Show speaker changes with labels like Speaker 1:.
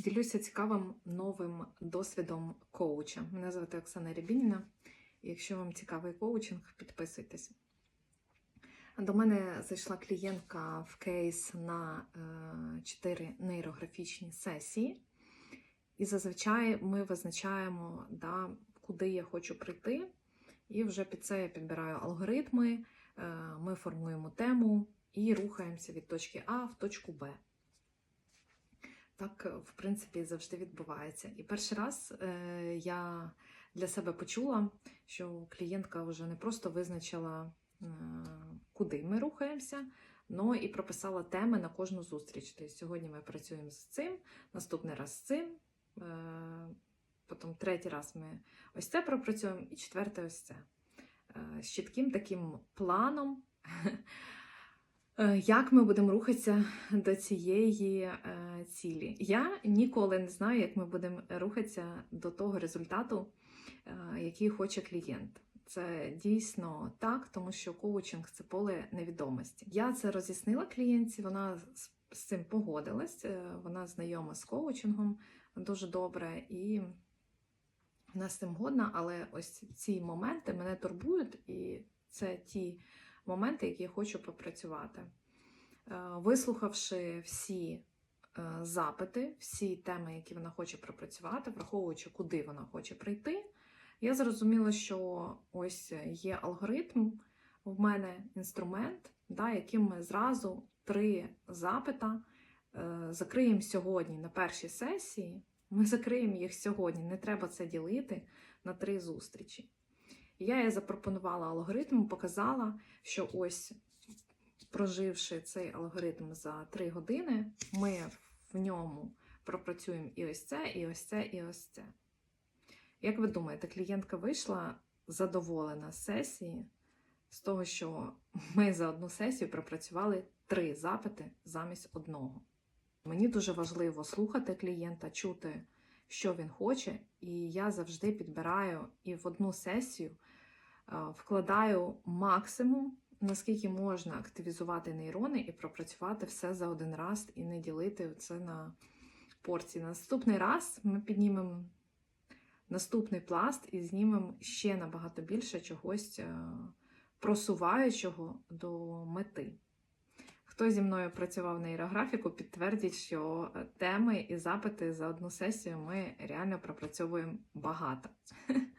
Speaker 1: Ділюся цікавим новим досвідом коуча. Мене звати Оксана Рябініна. Якщо вам цікавий коучинг, підписуйтесь. До мене зайшла клієнтка в кейс на 4 нейрографічні сесії. І зазвичай ми визначаємо, да, куди я хочу прийти. І вже під це я підбираю алгоритми, е, ми формуємо тему і рухаємося від точки А в точку Б. Так, в принципі, завжди відбувається. І перший раз е, я для себе почула, що клієнтка вже не просто визначила, е, куди ми рухаємося, але і прописала теми на кожну зустріч. Тобто сьогодні ми працюємо з цим, наступний раз з цим, е, потім третій раз ми ось це пропрацюємо, і четвертий ось це. Е, з чітким таким планом. Е, Як ми будемо рухатися до цієї е, цілі? Я ніколи не знаю, як ми будемо рухатися до того результату, е, який хоче клієнт. Це дійсно так, тому що коучинг це поле невідомості. Я це роз'яснила клієнтці, вона з, цим погодилась, вона знайома з коучингом дуже добре і вона з цим годна, але ось ці моменти мене турбують, і це ті моменти, які я хочу попрацювати. Е, Вислухавши всі е, запити, всі теми, які вона хоче пропрацювати, враховуючи, куди вона хоче прийти, я зрозуміла, що ось є алгоритм, в мене інструмент, да, яким ми зразу три запита е, закриємо сьогодні на першій сесії. Ми закриємо їх сьогодні, не треба це ділити на три зустрічі. Я їй запропонувала алгоритм, показала, що ось проживши цей алгоритм за 3 години, ми в ньому пропрацюємо і ось це, і ось це, і ось це. Як ви думаєте, клієнтка вийшла задоволена з сесії з того, що ми за одну сесію пропрацювали три запити замість одного. Мені дуже важливо слухати клієнта, чути, що він хоче, і я завжди підбираю і в одну сесію е, вкладаю максимум, наскільки можна активізувати нейрони і пропрацювати все за один раз і не ділити це на порції. Наступний раз ми піднімемо наступний пласт і знімемо ще набагато більше чогось е, просуваючого до мети. Хто зі мною працював нейрографіку, підтвердить, що е, теми і запити за одну сесію ми реально пропрацьовуємо багато.